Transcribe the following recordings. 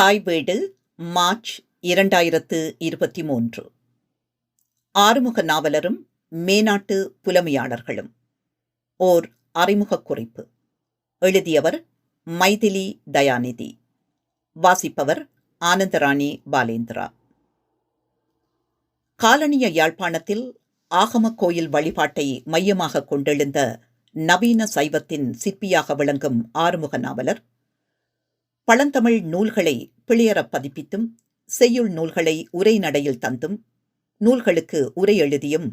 தாய் வீடு மார்ச் இரண்டாயிரத்து இருபத்தி மூன்று. ஆறுமுக நாவலரும் மேனாட்டு புலமையாளர்களும். ஓர் அறிமுகக் குறிப்பு எழுதியவர் மைதிலி தயாநிதி. வாசிப்பவர் ஆனந்தராணி பாலேந்திரா. காலனிய யாழ்ப்பாணத்தில் ஆகம கோயில் வழிபாட்டை மையமாக கொண்டெழுந்த நவீன சைவத்தின் சிற்பியாக விளங்கும் ஆறுமுக நாவலர் பழந்தமிழ் நூல்களை பிழையறப் பதிப்பித்தும் செய்யுள் நூல்களை உரைநடையில் தந்தும் நூல்களுக்கு உரை எழுதியும்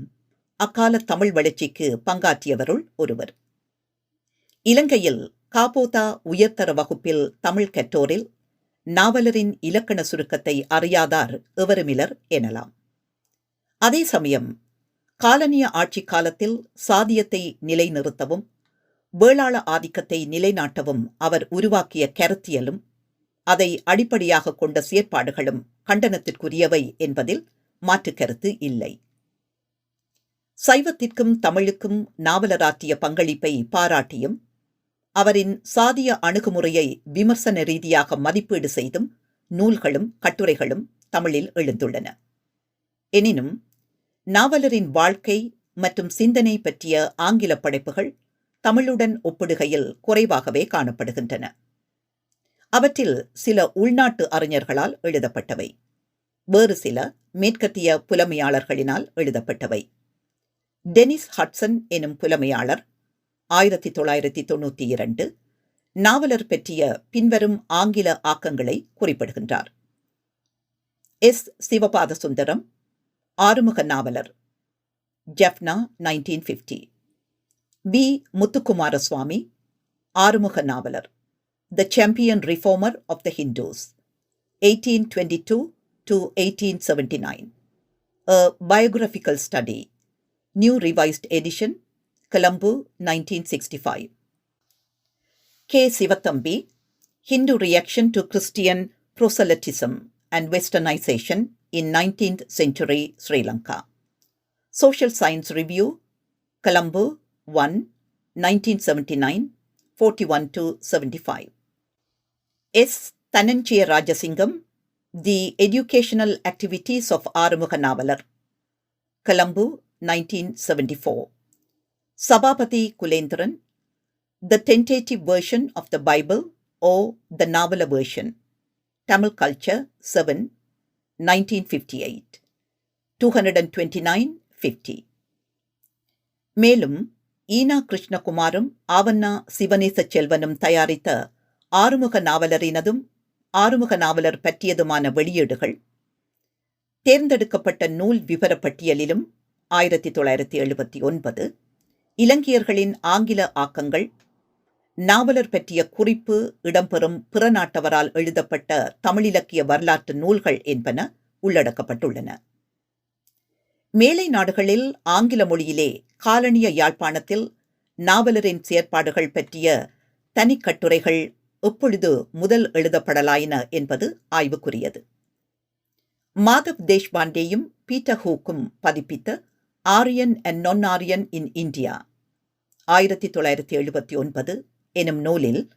அக்கால தமிழ் வளர்ச்சிக்கு பங்காற்றியவருள் ஒருவர். இலங்கையில் காபோதா உயர்தர வகுப்பில் தமிழ் கற்றோரில் நாவலரின் இலக்கண சுருக்கத்தை அறியாதார் எவருமிலர் எனலாம். அதே சமயம் காலனிய ஆட்சி காலத்தில் சாதியத்தை நிலைநிறுத்தவும் வேளாள ஆதிக்கத்தை நிலைநாட்டவும் அவர் உருவாக்கிய கருத்தியலும் அதை அடிப்படையாக கொண்ட செயற்பாடுகளும் கண்டனத்திற்குரியவை என்பதில் மாற்று கருத்து இல்லை. சைவத்திற்கும் தமிழுக்கும் நாவலராற்றிய பங்களிப்பை பாராட்டியும் அவரின் சாதிய அணுகுமுறையை விமர்சன ரீதியாக மதிப்பீடு செய்தும் நூல்களும் கட்டுரைகளும் தமிழில் எழுந்துள்ளன. எனினும் நாவலரின் வாழ்க்கை மற்றும் சிந்தனை பற்றிய ஆங்கில படைப்புகள் தமிழுடன் ஒப்பிடுகையில் குறைவாகவே காணப்படுகின்றன. அவற்றில் சில உள்நாட்டு அறிஞர்களால் எழுதப்பட்டவை. வேறு சில மேற்கத்திய புலமையாளர்களினால் எழுதப்பட்டவை. டெனிஸ் ஹட்சன் எனும் புலமையாளர் ஆயிரத்தி தொள்ளாயிரத்தி தொண்ணூற்றி இரண்டு நாவலர் பற்றிய பின்வரும் ஆங்கில ஆக்கங்களை குறிப்பிடுகின்றார். S. Sivapatha Sundaram Arumuga Navalar Jaffna nineteen fifty. V. Muthukumaraswamy Arumuga Navalar the champion reformer of the Hindus eighteen twenty two to eighteen seventy nine a biographical study new revised edition Colombo nineteen sixty five K Sivathamby Hindu reaction to Christian proselytism and westernization in 19th century Sri Lanka. Social Science Review, Colombo 1, 1979, 41 to 75. S. Thananchiya Rajasingam, The Educational Activities of Arumuga Navalar, Colombo 1974. Sabapati Kulendran, The Tentative Version of the Bible or the Navala Version, Tamil Culture 7, 1958. 229 50. மேலும் ஈனா கிருஷ்ணகுமாரும் ஆவண்ணா சிவனேச செல்வனும் தயாரித்த ஆறுமுக நாவலரினதும் ஆறுமுக நாவலர் பற்றியதுமான வெளியீடுகள். தேர்ந்தெடுக்கப்பட்ட நூல் விவரப்பட்டியலிலும் ஆயிரத்தி தொள்ளாயிரத்தி எழுபத்தி ஒன்பது. இலங்கையர்களின் ஆங்கில ஆக்கங்கள் நாவலர் பற்றிய குறிப்பு இடம்பெறும் பிற நாட்டவரால் எழுதப்பட்ட தமிழிலக்கிய வரலாற்று நூல்கள் என்பன உள்ளடக்கப்பட்டுள்ளன. மேலை நாடுகளில் ஆங்கில மொழியிலே காலனிய யாழ்ப்பாணத்தில் நாவலரின் செயற்பாடுகள் பற்றிய தனிக்கட்டுரைகள் எப்பொழுது முதல் எழுதப்படலாயின என்பது ஆய்வுக்குரியது. மாதவ் தேஷ்பாண்டேயும் பீட்டர் ஹூக்கும் பதிப்பித்த Aryan and non Aryan in India ஆயிரத்தி தொள்ளாயிரத்தி எழுபத்தி ஒன்பது எனும் நூலில்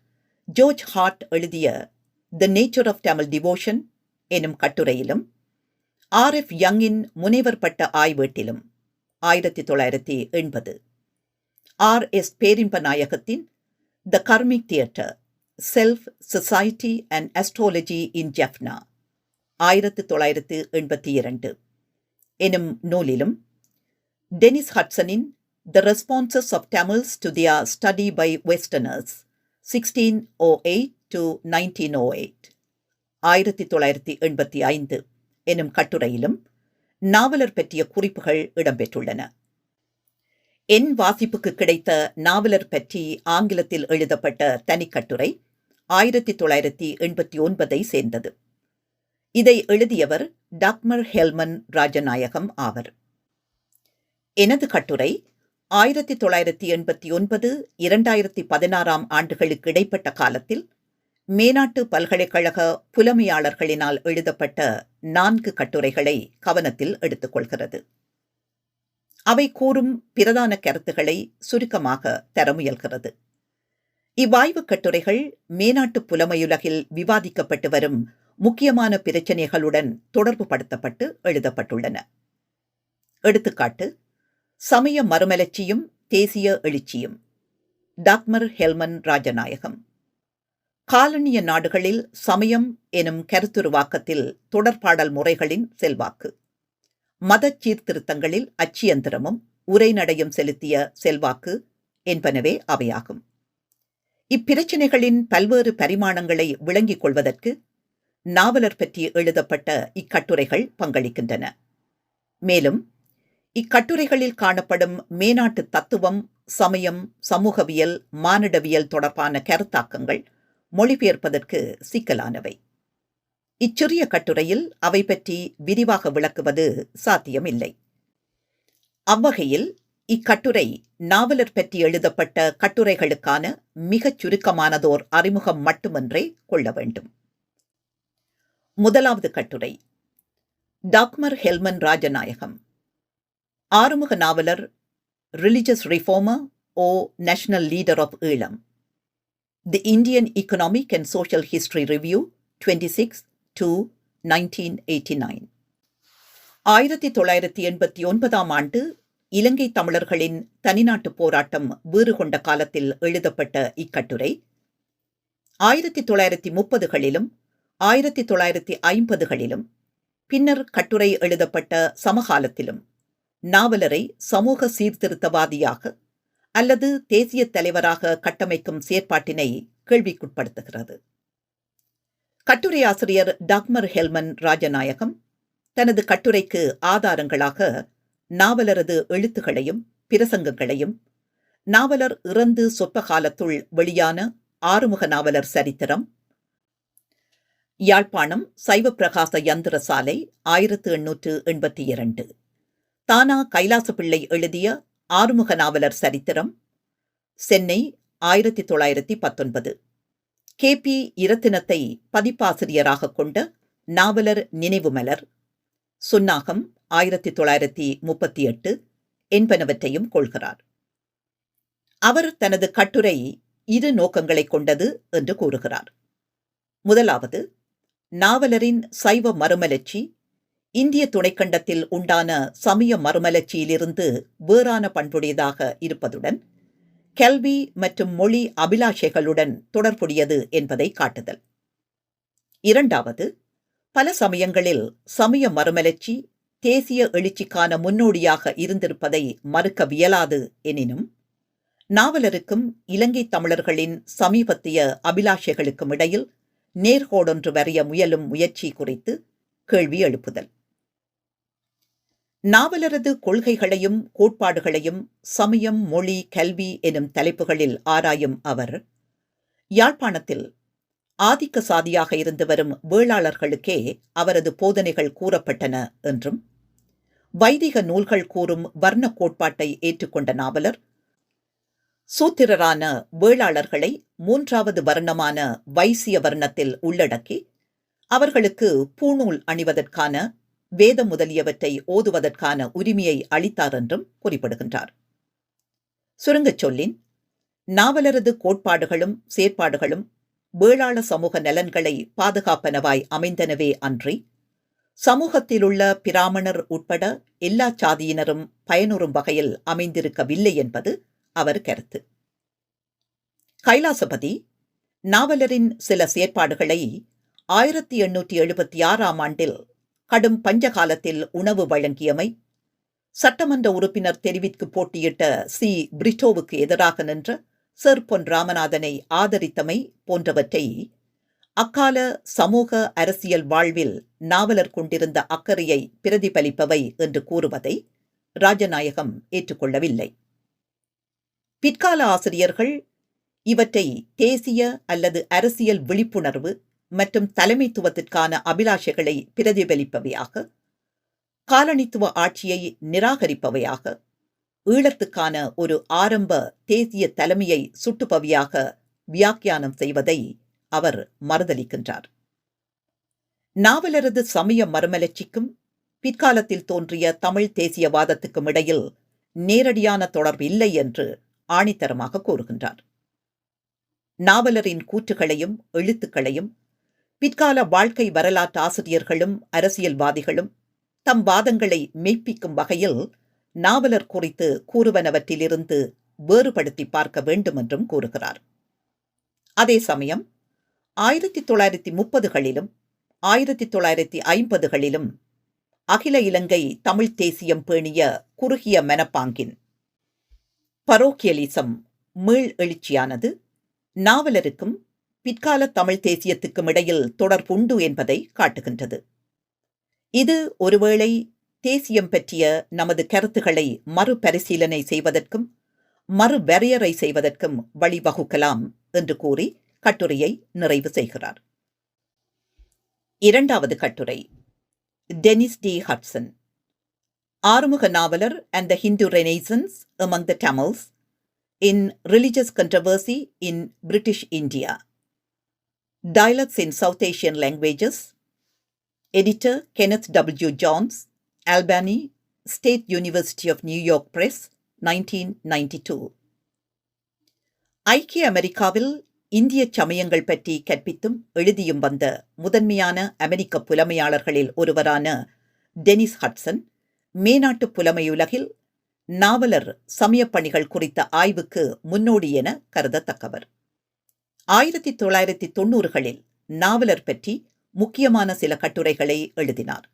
ஜோர்ஜ் ஹார்ட் எழுதிய the nature of Tamil devotion எனும் கட்டுரையிலும் ஆர் எஃப் யங்கின் முனைவர் பட்ட ஆய்வேட்டிலும் ஆயிரத்தி தொள்ளாயிரத்தி எண்பது. ஆர் எஸ் பேரின்ப நாயகத்தின் the karmic theater self society and astrology in Jaffna ஆயிரத்தி தொள்ளாயிரத்து எண்பத்தி இரண்டு. எனும் நூலிலும் Dennis ஹட்சனின் the responses of Tamils to the study by westerners sixteen o eight to nineteen o eight ஆயிரத்தி தொள்ளாயிரத்தி எண்பத்தி ஐந்து. எனும் கட்டுரையிலும் நாவலர் பற்றிய குறிப்புகள் இடம்பெற்றுள்ளன. என் வாசிப்புக்கு கிடைத்த நாவலர் பற்றி ஆங்கிலத்தில் எழுதப்பட்ட தனிக்கட்டுரை ஆயிரத்தி தொள்ளாயிரத்தி எண்பத்தி ஒன்பதை சேர்ந்தது. இதை எழுதியவர் டாக்மர் ஹெல்மன் ராஜநாயகம் ஆவர். எனது கட்டுரை ஆயிரத்தி தொள்ளாயிரத்தி எண்பத்தி ஒன்பது இரண்டாயிரத்தி பதினாறாம் ஆண்டுகளுக்கு இடைப்பட்ட காலத்தில் மேனாட்டு பல்கலைக்கழக புலமையாளர்களினால் எழுதப்பட்ட நான்கு கட்டுரைகளை கவனத்தில் எடுத்துக்கொள்கிறது. அவை கூறும் பிரதான கருத்துக்களை சுருக்கமாக தர முயல்கிறது. இவ்வாய்வுக் கட்டுரைகள் மேனாட்டு புலமையுலகில் விவாதிக்கப்பட்டு வரும் முக்கியமான பிரச்சனைகளுடன் தொடர்பு படுத்தப்பட்டு எழுதப்பட்டுள்ளன. எடுத்துக்காட்டு சமய மறுமலர்ச்சியும் தேசிய எழுச்சியும். டாக்மர் ஹெல்மன் ராஜநாயகம். காலனிய நாடுகளில் சமயம் எனும் கருத்துருவாக்கத்தில் தொடர்பாடல் முறைகளின் செல்வாக்கு. மத சீர்திருத்தங்களில் அச்சியந்திரமும் உரைநடையும் செலுத்திய செல்வாக்கு என்பனவே அவையாகும். இப்பிரச்சினைகளின் பல்வேறு பரிமாணங்களை விளங்கிக் கொள்வதற்கு நாவலர் பற்றி எழுதப்பட்ட இக்கட்டுரைகள் பங்களிக்கின்றன. மேலும் இக்கட்டுரைகளில் காணப்படும் மேனாட்டு தத்துவம் சமயம் சமூகவியல் மானிடவியல் தொடர்பான கருத்தாக்கங்கள் மொழிபெயர்ப்பதற்கு சிக்கலானவை. இச்சிறிய கட்டுரையில் அவை பற்றி விரிவாக விளக்குவது சாத்தியமில்லை. அவ்வகையில் இக்கட்டுரை நாவலர் பற்றி எழுதப்பட்ட கட்டுரைகளுக்கான மிகச் சுருக்கமானதோர் அறிமுகம் மட்டுமன்றே கொள்ள வேண்டும். முதலாவது கட்டுரை Dagmar Hellmann Rajanayagam. Arumuga Navalar religious reformer or national leader of Eelam. The Indian economic and social History Review, twenty six two nineteen eighty nine ஆயிரத்தி தொள்ளாயிரத்தி எண்பத்தி ஒன்பதாம் ஆண்டு இலங்கை தமிழர்களின் தனிநாட்டு போராட்டம் வீறு கொண்ட காலத்தில் எழுதப்பட்ட இக்கட்டுரை. ஆயிரத்தி தொள்ளாயிரத்தி முப்பதுகளிலும் ஆயிரத்தி தொள்ளாயிரத்தி ஐம்பதுகளிலும் பின்னர் கட்டுரை எழுதப்பட்ட சமகாலத்திலும் நாவலரை சமூக சீர்திருத்தவாதியாக அல்லது தேசிய தலைவராக கட்டமைக்கும் செயற்பாட்டினை கேள்விக்குட்படுத்துகிறது. கட்டுரை ஆசிரியர் டாக்மர் ஹெல்மன் ராஜநாயகம் தனது கட்டுரைக்கு ஆதாரங்களாக நாவலரது எழுத்துகளையும் பிரசங்கங்களையும் நாவலர் இறந்து சொற்ப காலத்துள் வெளியான ஆறுமுக நாவலர் சரித்திரம் யாழ்ப்பாணம் சைவ பிரகாச யந்திர சாலை ஆயிரத்து எண்ணூற்று எண்பத்தி இரண்டு தானா கைலாசப்பிள்ளை எழுதிய ஆறுமுக நாவலர் சரித்திரம் சென்னை ஆயிரத்தி தொள்ளாயிரத்தி பத்தொன்பது. கே. பி. இரத்தினத்தை பதிப்பாசிரியராக கொண்ட நாவலர் நினைவு மலர் சுன்னாகம் ஆயிரத்தி தொள்ளாயிரத்தி முப்பத்தி எட்டு என்பனவற்றையும் கொள்கிறார். அவர் தனது கட்டுரை இரு நோக்கங்களை கொண்டது என்று கூறுகிறார். முதலாவது நாவலரின் சைவ மறுமலர்ச்சி இந்திய துணைக்கண்டத்தில் உண்டான சமய மறுமலர்ச்சியிலிருந்து வேறான பண்புடையதாக இருப்பதுடன் கல்வி மற்றும் மொழி அபிலாஷைகளுடன் தொடர்புடையது என்பதை காட்டுதல். இரண்டாவது பல சமயங்களில் சமய மறுமலர்ச்சி தேசிய எழுச்சிக்கான முன்னோடியாக இருந்திருப்பதை மறுக்கவியலாது எனினும் நாவலருக்கும் இலங்கை தமிழர்களின் சமீபத்திய அபிலாஷைகளுக்கும் இடையில் நேர்கோடொன்று வரைய முயலும் முயற்சி குறித்து கேள்வி எழுப்புதல். நாவலரது கொள்கைகளையும் கோட்பாடுகளையும் சமயம் மொழி கல்வி எனும் தலைப்புகளில் ஆராயும் அவர் யாழ்ப்பாணத்தில் ஆதிக்க சாதியாக இருந்து வரும் வேளாளர்களுக்கே அவரது போதனைகள் கூறப்பட்டன என்றும் வைதிக நூல்கள் கூறும் வர்ண கோட்பாட்டை ஏற்றுக்கொண்ட நாவலர் சூத்திரரான வேளாளர்களை மூன்றாவது வர்ணமான வைசிய வர்ணத்தில் உள்ளடக்கி அவர்களுக்கு பூணூல் அணிவதற்கான வேதம் முதலியவற்றை ஓதுவதற்கான உரிமையை அளித்தார் என்றும் குறிப்பிடுகின்றார். சுருங்கச் சொல்லின் நாவலரது கோட்பாடுகளும் செயற்பாடுகளும் வேளாள சமூக நலன்களை பாதுகாப்பனவாய் அமைந்தனவே அன்றி சமூகத்திலுள்ள பிராமணர் உட்பட எல்லா சாதியினரும் பயனுறும் வகையில் அமைந்திருக்கவில்லை என்பது அவர் கருத்து. கைலாசபதி நாவலரின் சில செயற்பாடுகளை ஆயிரத்தி எண்ணூற்றி எழுபத்தி ஆறாம் ஆண்டில் கடும் பஞ்சகாலத்தில் உணவு வழங்கியமை சட்டமன்ற உறுப்பினர் தெரிவிற்கு போட்டியிட்ட சி. பிரிட்டோவுக்கு எதிராக நின்ற சர் பொன் ராமநாதனை ஆதரித்தமை போன்றவற்றை அக்கால சமூக அரசியல் வாழ்வில் நாவலர் கொண்டிருந்த அக்கறையை பிரதிபலிப்பவை என்று கூறுவதை ராஜநாயகம் ஏற்றுக்கொள்ளவில்லை. பிற்கால ஆசிரியர்கள் இவற்றை தேசிய அல்லது அரசியல் விழிப்புணர்வு மற்றும் தலைமைத்துவத்திற்கான அபிலாஷைகளை பிரதிபலிப்பவையாக காலனித்துவ ஆட்சியை நிராகரிப்பவையாக ஈழத்துக்கான ஒரு ஆரம்ப தேசிய தலைமையை சுட்டுப்பவியாக வியாக்கியானம் செய்வதை அவர் மறுதளிக்கின்றார். நாவலரது சமய மறுமலர்ச்சிக்கும் பிற்காலத்தில் தோன்றிய தமிழ் தேசியவாதத்துக்கும் இடையில் நேரடியான தொடர்பு இல்லை என்று ஆணித்தரமாக கூறுகின்றார். நாவலரின் கூற்றுகளையும் எழுத்துக்களையும் பிற்கால வாழ்க்கை வரலாற்று ஆசிரியர்களும் அரசியல்வாதிகளும் தம் வாதங்களை மெய்ப்பிக்கும் வகையில் நாவலர் குறித்து கூறுவனவற்றிலிருந்து வேறுபடுத்தி பார்க்க வேண்டும் என்றும் கூறுகிறார். அதே சமயம் ஆயிரத்தி தொள்ளாயிரத்தி முப்பதுகளிலும் ஆயிரத்தி தொள்ளாயிரத்தி ஐம்பதுகளிலும் அகில இலங்கை தமிழ் தேசியம் பேணிய குறுகிய மனப்பாங்கின் பரோக்கியலிசம் மீள் எழுச்சியானது நாவலருக்கும் பிற்கால தமிழ் தேசியத்துக்கும் இடையில் தொடர்புண்டு என்பதை காட்டுகின்றது. இது ஒருவேளை தேசியம் பற்றிய நமது கருத்துக்களை மறுபரிசீலனை செய்வதற்கும் மறுவரையறை செய்வதற்கும் வழிவகுக்கலாம் என்று கூறி கட்டுரையை நிறைவு செய்கிறார். இரண்டாவது கட்டுரை Dennis D Hudson. Arumuga Navalar and the Hindu renaissance among the Tamils in religious controversy in British India Dialects in South Asian Languages Editor Kenneth W. Johns, Albany, State University of New York Press, 1992. ஐக்கிய அமெரிக்காவில் இந்திய சமயங்கள் பற்றி கற்பித்தும் எழுதியும் வந்த முதன்மையான அமெரிக்க புலமையாளர்களில் ஒருவரான Denis Hatsun மேநாட்டு புலமையுலகில் நாவலர் சமயப் பணிகள் குறித்த ஆய்வுக்கு முன்னோடி என கருதத்தக்கவர் ஆயிரத்தி தொள்ளாயிரத்தி தொன்னூறுகளில் நாவலர் பற்றி முக்கியமான சில கட்டுரைகளை எழுதினார்.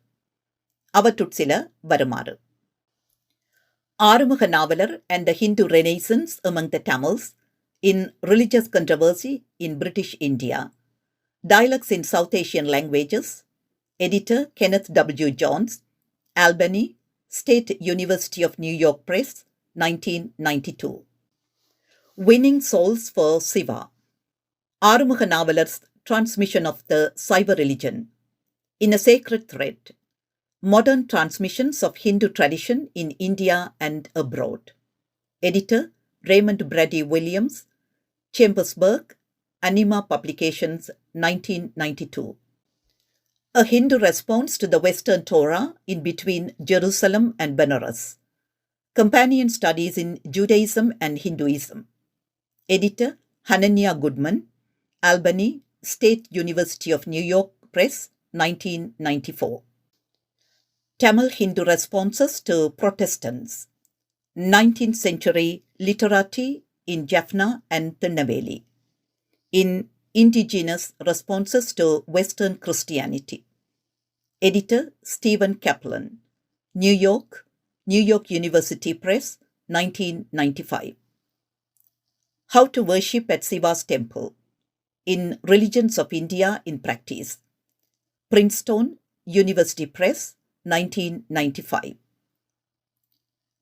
அவற்றுட் சில வருமாறு. Arumuga Navalar and the Hindu renaissance among the Tamils in religious controversy in British India dialogues in South Asian languages editor Kenneth W Jones Albany State University of New York Press nineteen ninety two winning souls for Shiva Arumuga Noveler's Transmission of the Cyber Religion in a Sacred Thread Modern Transmissions of Hindu Tradition in India and Abroad. Editor Raymond Brady Williams, Chambersburg, Anima Publications, 1992. A Hindu response to the Western Torah in between Jerusalem and Benares. Companion Studies in Judaism and Hinduism. Editor Hanania Goodman, Albany, State University of New York Press, 1994. Tamil Hindu responses to Protestants. 19th century literati in Jaffna and Tirunelveli. In indigenous responses to Western Christianity. Editor Stephen Kaplan. New York, New York University Press, 1995. How to worship at Siva's temple in Religions of India in Practice. Princeton University Press, 1995.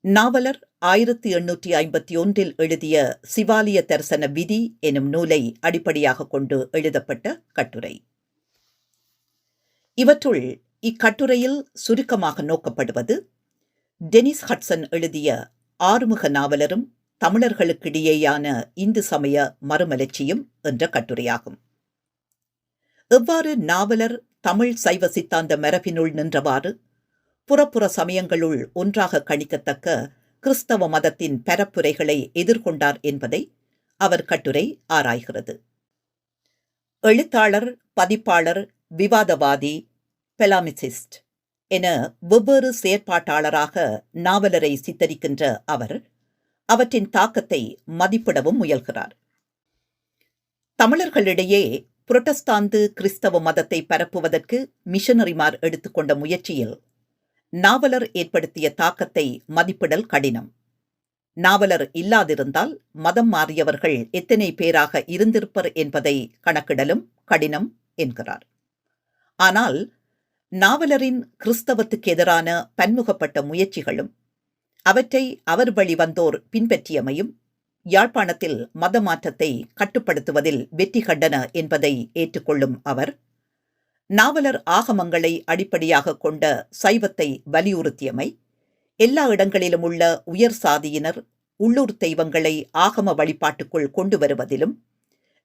Navalar ஆயிரத்தி எண்ணூற்றி ஐம்பத்தி ஒன்றில் எழுதிய சிவாலய தரிசன விதி எனும் நூலை அடிப்படையாக கொண்டு எழுதப்பட்ட கட்டுரை இவற்றுள் இக்கட்டுரையில் சுருக்கமாக நோக்கப்படுவது டெனிஸ் ஹட்சன் எழுதிய ஆறுமுக நாவலரும் தமிழர்களுக்கிடையேயான இந்து சமய மறுமலர்ச்சியும் என்ற கட்டுரையாகும். எவ்வாறு நாவலர் தமிழ் சைவ சித்தாந்த மரபினுள் நின்றவாறு புறப்புற சமயங்களுள் ஒன்றாக கணிக்கத்தக்க கிறிஸ்தவ மதத்தின் பரப்புரைகளை எதிர்கொண்டார் என்பதை அவர் கட்டுரை ஆராய்கிறது. எழுத்தாளர் பதிப்பாளர் விவாதவாதி பெலாமிசிஸ்ட் என வெவ்வேறு செயற்பாட்டாளராக நாவலரை சித்தரிக்கின்ற அவர் அவற்றின் தாக்கத்தை மதிப்பிடவும் முயல்கிறார். தமிழர்களிடையே புரட்டஸ்தாந்து கிறிஸ்தவ மதத்தை பரப்புவதற்கு மிஷனரிமார் எடுத்துக்கொண்ட முயற்சியில் நாவலர் ஏற்படுத்திய தாக்கத்தை மதிப்பிடல் கடினம். நாவலர் இல்லாதிருந்தால் மதம் மாறியவர்கள் எத்தனை பேராக இருந்திருப்பர் என்பதை கணக்கிடலும் கடினம் என்கிறார். ஆனால் நாவலரின் கிறிஸ்தவத்துக்கு எதிரான பன்முகப்பட்ட முயற்சிகளும் அவற்றை அவர் வழி வந்தோர் பின்பற்றியமையும் யாழ்ப்பாணத்தில் மத மாற்றத்தை கட்டுப்படுத்துவதில் வெற்றி கண்டன என்பதை ஏற்றுக்கொள்ளும் அவர் நாவலர் ஆகமங்களை அடிப்படையாக கொண்ட சைவத்தை வலியுறுத்தியமை எல்லா இடங்களிலும் உள்ள உயர் சாதியினர் உள்ளூர் தெய்வங்களை ஆகம வழிபாட்டுக்குள் கொண்டு வருவதிலும்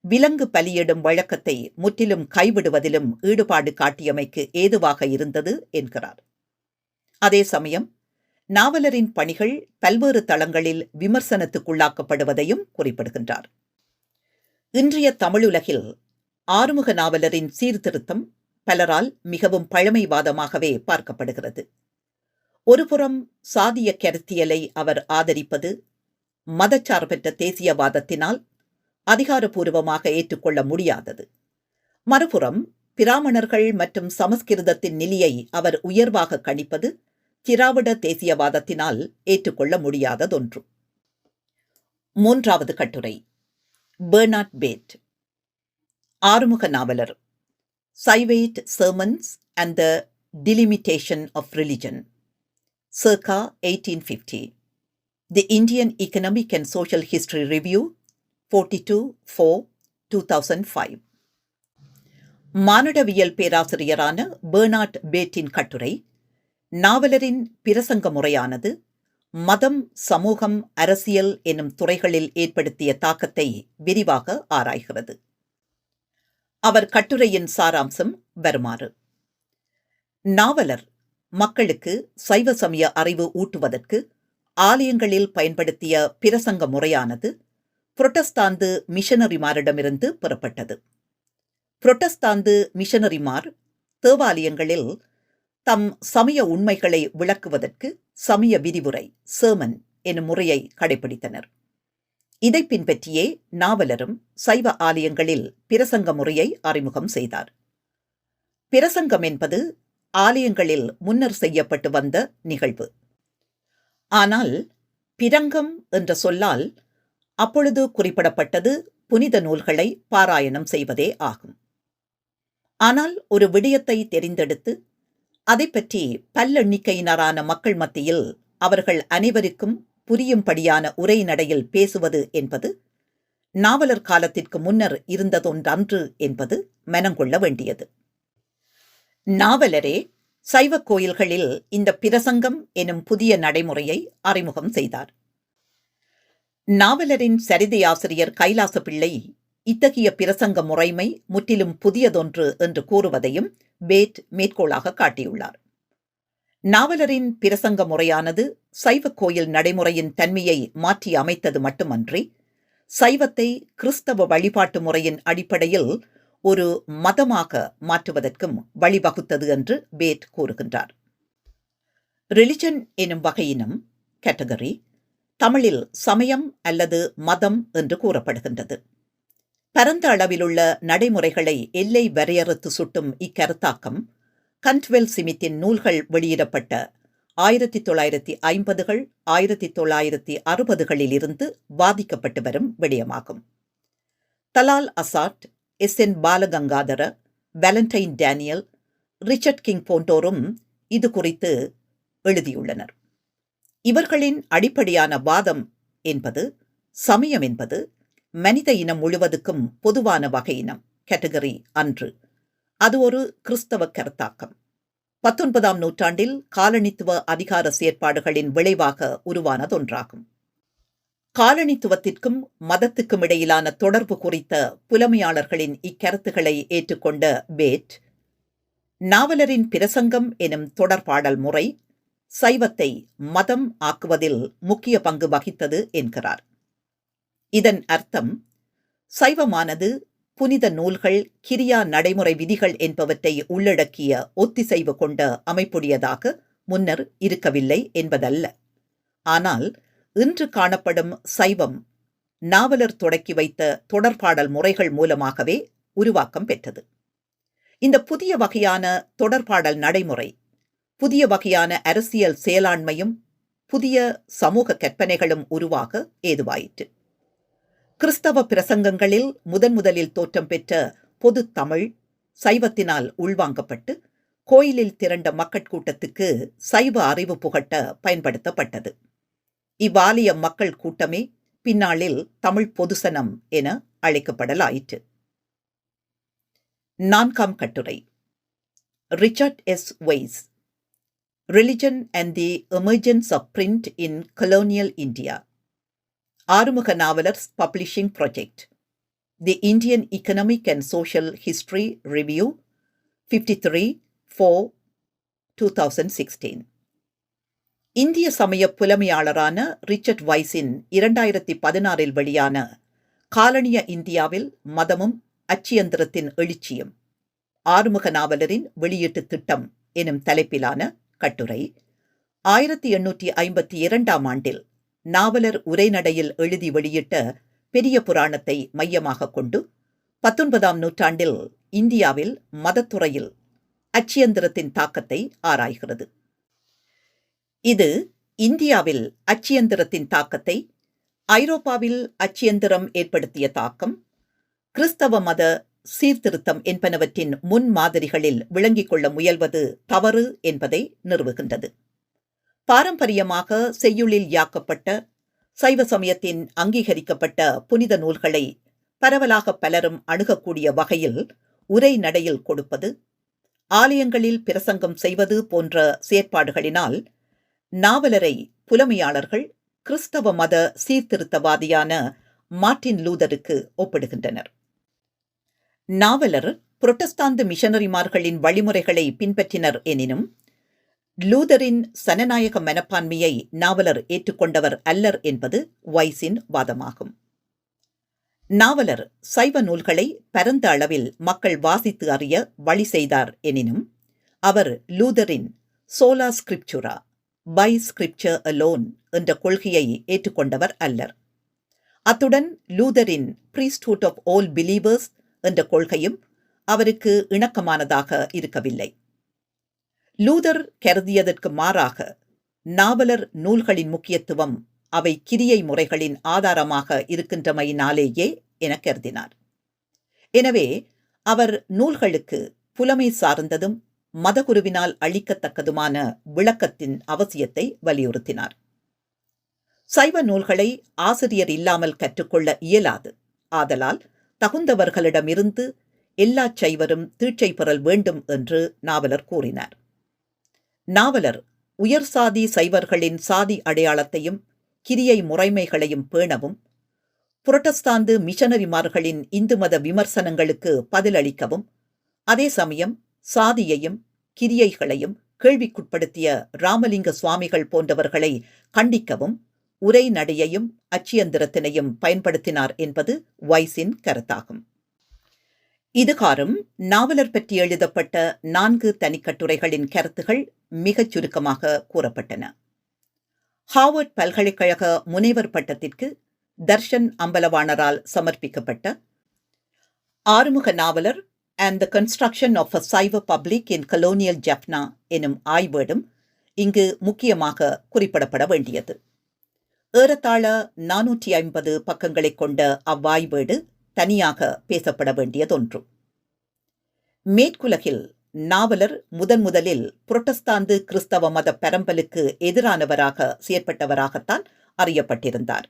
விலங்கு பலியிடும் வழக்கத்தை முற்றிலும் கைவிடுவதிலும் ஈடுபாடு காட்டியமைக்கு ஏதுவாக இருந்தது என்கிறார். அதே சமயம் நாவலரின் பணிகள் பல்வேறு தளங்களில் விமர்சனத்துக்குள்ளாக்கப்படுவதையும் குறிப்பிடுகின்றார். இன்றைய தமிழுலகில் ஆறுமுக நாவலரின் சீர்திருத்தம் பலரால் மிகவும் பழமைவாதமாகவே பார்க்கப்படுகிறது. ஒருபுறம் சாதிய கருத்தியலை அவர் ஆதரிப்பது மதச்சார்பற்ற தேசியவாதத்தினால் அதிகாரபூர்வமாக ஏற்றுக்கொள்ள முடியாதது. மறுபுறம் பிராமணர்கள் மற்றும் சமஸ்கிருதத்தின் நிலையை அவர் உயர்வாக கணிப்பது திராவிட தேசியவாதத்தினால் ஏற்றுக்கொள்ள முடியாததொன்று. மூன்றாவது கட்டுரை. Bernard Bate. Arumuga Navalar. Saivite sermons and the delimitation of religion. circa 1850. The Indian Economic and Social History Review, 42 4 2005. மானுடவியல் பேராசிரியரான பெர்னாட் பேட்டின் கட்டுரை நாவலரின் பிரசங்க முறையானது மதம் சமூகம் அரசியல் எனும் துறைகளில் ஏற்படுத்திய தாக்கத்தை விரிவாக ஆராய்கிறது. அவர் கட்டுரையின் சாராம்சம் வருமாறு. நாவலர் மக்களுக்கு சைவ சமய அறிவு ஊட்டுவதற்கு ஆலயங்களில் பயன்படுத்திய பிரசங்க முறையானது புரொட்டஸ்தாந்து மிஷனரிமாரிடமிருந்து பெறப்பட்டது. புரொட்டஸ்தாந்து மிஷனரிமார் தேவாலயங்களில் தம் சமய உண்மைகளை விளக்குவதற்கு சமய விதிமுறை சேமன் எனும் முறையை கடைபிடித்தனர். இதை பின்பற்றியே நாவலரும் சைவ ஆலயங்களில் பிரசங்க முறையை அறிமுகம் செய்தார். பிரசங்கம் என்பது ஆலயங்களில் முன்னர் செய்யப்பட்டு வந்த நிகழ்வு. ஆனால் பிரங்கம் என்ற சொல்லால் அப்பொழுது குறிப்பிடப்பட்டது புனித நூல்களை பாராயணம் செய்வதே ஆகும். ஆனால் ஒரு விடயத்தை தெரிந்தெடுத்து அதை பற்றி பல்லெண்ணிக்கையினரான மக்கள் மத்தியில் அவர்கள் அனைவருக்கும் புரியும்படியான உரைநடையில் பேசுவது என்பது நாவலர் காலத்திற்கு முன்னர் இருந்ததொன்றன்று என்பது மனங்கொள்ள வேண்டியது. நாவலரே சைவ கோயில்களில் இந்த பிரசங்கம் எனும் புதிய நடைமுறையை அறிமுகம் செய்தார். நாவலரின் சரிதை ஆசிரியர் கைலாச பிள்ளை இத்தகைய பிரசங்க முறைமை முற்றிலும் புதியதொன்று என்று கூறுவதையும் பேட் மேற்கோளாக காட்டியுள்ளார். நாவலரின் பிரசங்க முறையானது சைவ கோயில் நடைமுறையின் தன்மையை மாற்றி அமைத்தது மட்டுமன்றி சைவத்தை கிறிஸ்தவ வழிபாட்டு முறையின் அடிப்படையில் ஒரு மதமாக மாற்றுவதற்கும் வழிவகுத்தது என்று பேட் கூறுகின்றார். ரிலிஜன் எனும் வகையினும் கேட்டகரி தமிழில் சமயம் அல்லது மதம் என்று கூறப்படுகின்றது. பரந்த அளவிலுள்ள நடைமுறைகளை எல்லை வரையறுத்து சுட்டும் இக்கருத்தாக்கம் கண்ட்வெல் சிமித்தின் நூல்கள் வெளியிடப்பட்ட ஆயிரத்தி தொள்ளாயிரத்தி ஐம்பதுகள் ஆயிரத்தி தொள்ளாயிரத்தி அறுபதுகளில் இருந்து வாதிக்கப்பட்டு வரும் விடயமாகும். Talal Asad S. N. Balagangadhara Valentine Daniel Richard King போன்றோரும் இது குறித்து எழுதியுள்ளனர். இவர்களின் அடிப்படையான வாதம் என்பது சமயம் என்பது மனித இனம் முழுவதுக்கும் பொதுவான வகையினம் கேட்டகரி அன்று. அது ஒரு கிறிஸ்தவ கருத்தாக்கம். பத்தொன்பதாம் நூற்றாண்டில் காலனித்துவ அதிகார செயற்பாடுகளின் விளைவாக உருவானதொன்றாகும். காலனித்துவத்திற்கும் மதத்துக்கும் இடையிலான தொடர்பு குறித்த புலமையாளர்களின் இக்கருத்துக்களை ஏற்றுக்கொண்ட பேட் நாவலரின் பிரசங்கம் எனும் தொடர்பாடல் முறை சைவத்தை மதம் ஆக்குவதில் முக்கிய பங்கு வகித்தது என்கிறார். இதன் அர்த்தம் சைவமானது புனித நூல்கள் கிரியா நடைமுறை விதிகள் என்பவற்றை உள்ளடக்கிய ஒத்திசைவு கொண்ட அமைப்புடையதாக முன்னர் இருக்கவில்லை என்பதல்ல. ஆனால் இன்று காணப்படும் சைவம் நாவலர் தொடக்கி வைத்த தொடர்பாடல் முறைகள் மூலமாகவே உருவாக்கம் பெற்றது. இந்த புதிய வகையான தொடர்பாடல் நடைமுறை புதிய வகையான அரசியல் செயலாண்மையும் புதிய சமூக கற்பனைகளும் உருவாக ஏதுவாயிற்று. கிறிஸ்தவ பிரசங்கங்களில் முதன் முதலில் தோற்றம் பெற்ற பொது தமிழ் சைவத்தினால் உள்வாங்கப்பட்டு கோயிலில் திரண்ட மக்கட்கூட்டத்துக்கு சைவ அறிவு புகட்ட பயன்படுத்தப்பட்டது. இவ்வாலய மக்கள் கூட்டமே பின்னாளில் தமிழ் பொதுசனம் என அழைக்கப்படலாயிற்று. நான்காம் கட்டுரை. Richard S. Weiss. Religion and the emergence of print in colonial India Arumuga Navalar's publishing project. The Indian economic and social history review fifty three four two thousand sixteen இந்திய சமய புலமையாளரான ரிச்சர்ட் வைஸின் இரண்டாயிரத்தி பதினாறில் வெளியான காலனிய இந்தியாவில் மதமும் அச்சியந்திரத்தின் எழுச்சியும் ஆறுமுக நாவலரின் வெளியீட்டு திட்டம் எனும் தலைப்பிலான கட்டுரை. ஆயிரத்தி எண்ணூற்றி ஐம்பத்தி இரண்டாம் ஆண்டில் நாவலர் உரைநடையில் எழுதி வெளியிட்ட பெரிய புராணத்தை மையமாக கொண்டு பத்தொன்பதாம் நூற்றாண்டில் இந்தியாவில் மதத்துறையில் அச்சியந்திரத்தின் தாக்கத்தை ஆராய்கிறது. இது இந்தியாவில் அச்சியந்திரத்தின் தாக்கத்தை ஐரோப்பாவில் அச்சியந்திரம் ஏற்படுத்திய தாக்கம் கிறிஸ்தவ மத சீர்திருத்தம் என்பனவற்றின் முன்மாதிரிகளில் விளங்கிக் கொள்ள முயல்வது தவறு என்பதை நிறுவுகின்றது. பாரம்பரியமாக செய்யுளில் யாக்கப்பட்ட சைவ சமயத்தின் அங்கீகரிக்கப்பட்ட புனித நூல்களை பரவலாக பலரும் அணுகக்கூடிய வகையில் உரை நடையில் கொடுப்பது ஆலயங்களில் பிரசங்கம் செய்வது போன்ற செயற்பாடுகளினால் நாவலரை புலமையாளர்கள் கிறிஸ்தவ மத சீர்திருத்தவாதியான மார்ட்டின் லூதருக்கு ஒப்பிடுகின்றனர். நாவலர் புரொட்டஸ்தாந்து மிஷனரிமார்களின் வழிமுறைகளை பின்பற்றினர் எனினும் லூதரின் சனநாயக மனப்பான்மையை நாவலர் ஏற்றுக்கொண்டவர் அல்லர் என்பது வைஸின் வாதமாகும். நாவலர் சைவ நூல்களை பரந்த அளவில் மக்கள் வாசித்து அறிய வழி செய்தார் எனினும் அவர் லூதரின் sola scriptura by scripture alone என்ற கொள்கையை ஏற்றுக்கொண்டவர் அல்லர். அத்துடன் லூதரின் பிரீஸ்ட்ஹுட் ஆஃப் ஆல் பிலீவர்ஸ் என்ற கொள்கையும் அவருக்கு இணக்கமானதாக இருக்கவில்லை. லூதர் கருதியதற்கு மாறாக நாவலர் நூல்களின் முக்கியத்துவம் அவை கிரியை முறைகளின் ஆதாரமாக இருக்கின்றமையினாலேயே என கருதினார். எனவே அவர் நூல்களுக்கு புலமை சார்ந்ததும் மதகுருவினால் அளிக்கத்தக்கதுமான விளக்கத்தின் அவசியத்தை வலியுறுத்தினார். சைவ நூல்களை ஆசிரியர் இல்லாமல் கற்றுக்கொள்ள இயலாது. ஆதலால் தகுந்தவர்களிடமிருந்து எல்லா சைவரும் தீட்சை பெறல் வேண்டும் என்று நாவலர் கூறினார். நாவலர் உயர் சாதி சைவர்களின் சாதி அடையாளத்தையும் கிரியை முறைமைகளையும் பேணவும் புரட்டஸ்தாந்து மிஷனரிமார்களின் இந்து மத விமர்சனங்களுக்கு பதிலளிக்கவும் அதே சமயம் சாதியையும் கிரியைகளையும் கேள்விக்குட்படுத்திய ராமலிங்க சுவாமிகள் போன்றவர்களை கண்டிக்கவும் உரைநடையையும் அச்சியந்திரத்தினையும் பயன்படுத்தினார் என்பது வைஸின் கருத்தாகும். இதுகாரும் நாவலர் பற்றி எழுதப்பட்ட நான்கு தனிக்கட்டுரைகளின் கருத்துகள் மிகச் சுருக்கமாக கூறப்பட்டன. ஹார்வர்ட் பல்கலைக்கழக முனைவர் பட்டத்திற்கு தர்ஷன் அம்பலவாணரால் சமர்ப்பிக்கப்பட்ட Arumuga Navalar and the construction of a Saiva public in colonial Jaffna எனும் ஆய்வேடும் இங்கு முக்கியமாக குறிப்பிடப்பட வேண்டியது. ஏறத்தாழ நானூற்றி ஐம்பது பக்கங்களைக் கொண்ட அவ்வாய்வேடு தனியாக பேசப்பட வேண்டியதொன்று. மேற்குலகில் நாவலர் முதன் முதலில் புரட்டஸ்தாந்து கிறிஸ்தவ மத பரம்பலுக்கு எதிரானவராக செயற்பட்டவராகத்தான் அறியப்பட்டிருந்தார்.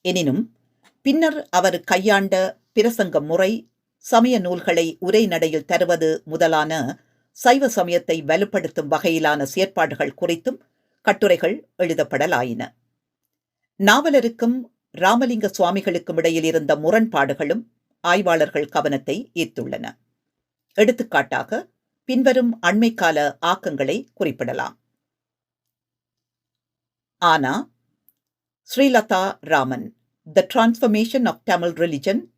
எனினும் பின்னர் அவர் கையாண்ட பிரசங்க முறை சமய நூல்களை உரைநடையில் தருவது முதலான சைவ சமயத்தை வலுப்படுத்தும் வகையிலான செயற்பாடுகள் குறித்தும் கட்டுரைகள் எழுதப்படலாயின. நாவலருக்கும் ராமலிங்க சுவாமிகளுக்கும் இடையில் இருந்த முரண்பாடுகளும் ஆய்வாளர்கள் கவனத்தை ஈர்த்துள்ளன. எடுத்துக்காட்டாக பின்வரும் அண்மைக்கால ஆக்கங்களை குறிப்பிடலாம். ஆனா Srilata Raman the transformation of Tamil religion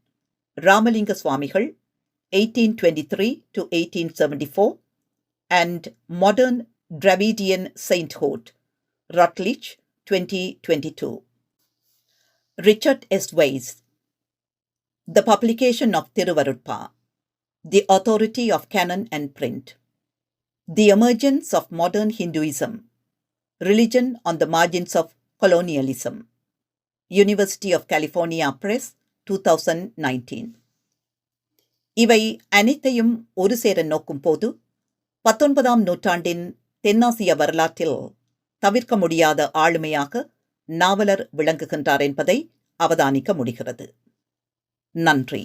Ramalinga Swamigal eighteen twenty three to eighteen seventy four and modern Dravidian sainthood Routledge twenty twenty two Richard S Weiss The Publication of Thiruvarutpa The Authority of Canon and Print, The Emergence of Modern Hinduism, Religion on the Margins of Colonialism, University of California Press, 2019. இவை அனைத்தையும் ஒரு சேர நோக்கும் போது பத்தொன்பதாம் நூற்றாண்டின் தென்னாசிய வரலாற்றில் தவிர்க்க முடியாத ஆளுமையாக நாவலர் விளங்குகின்றார் என்பதை அவதானிக்க முடிகிறது நன்றி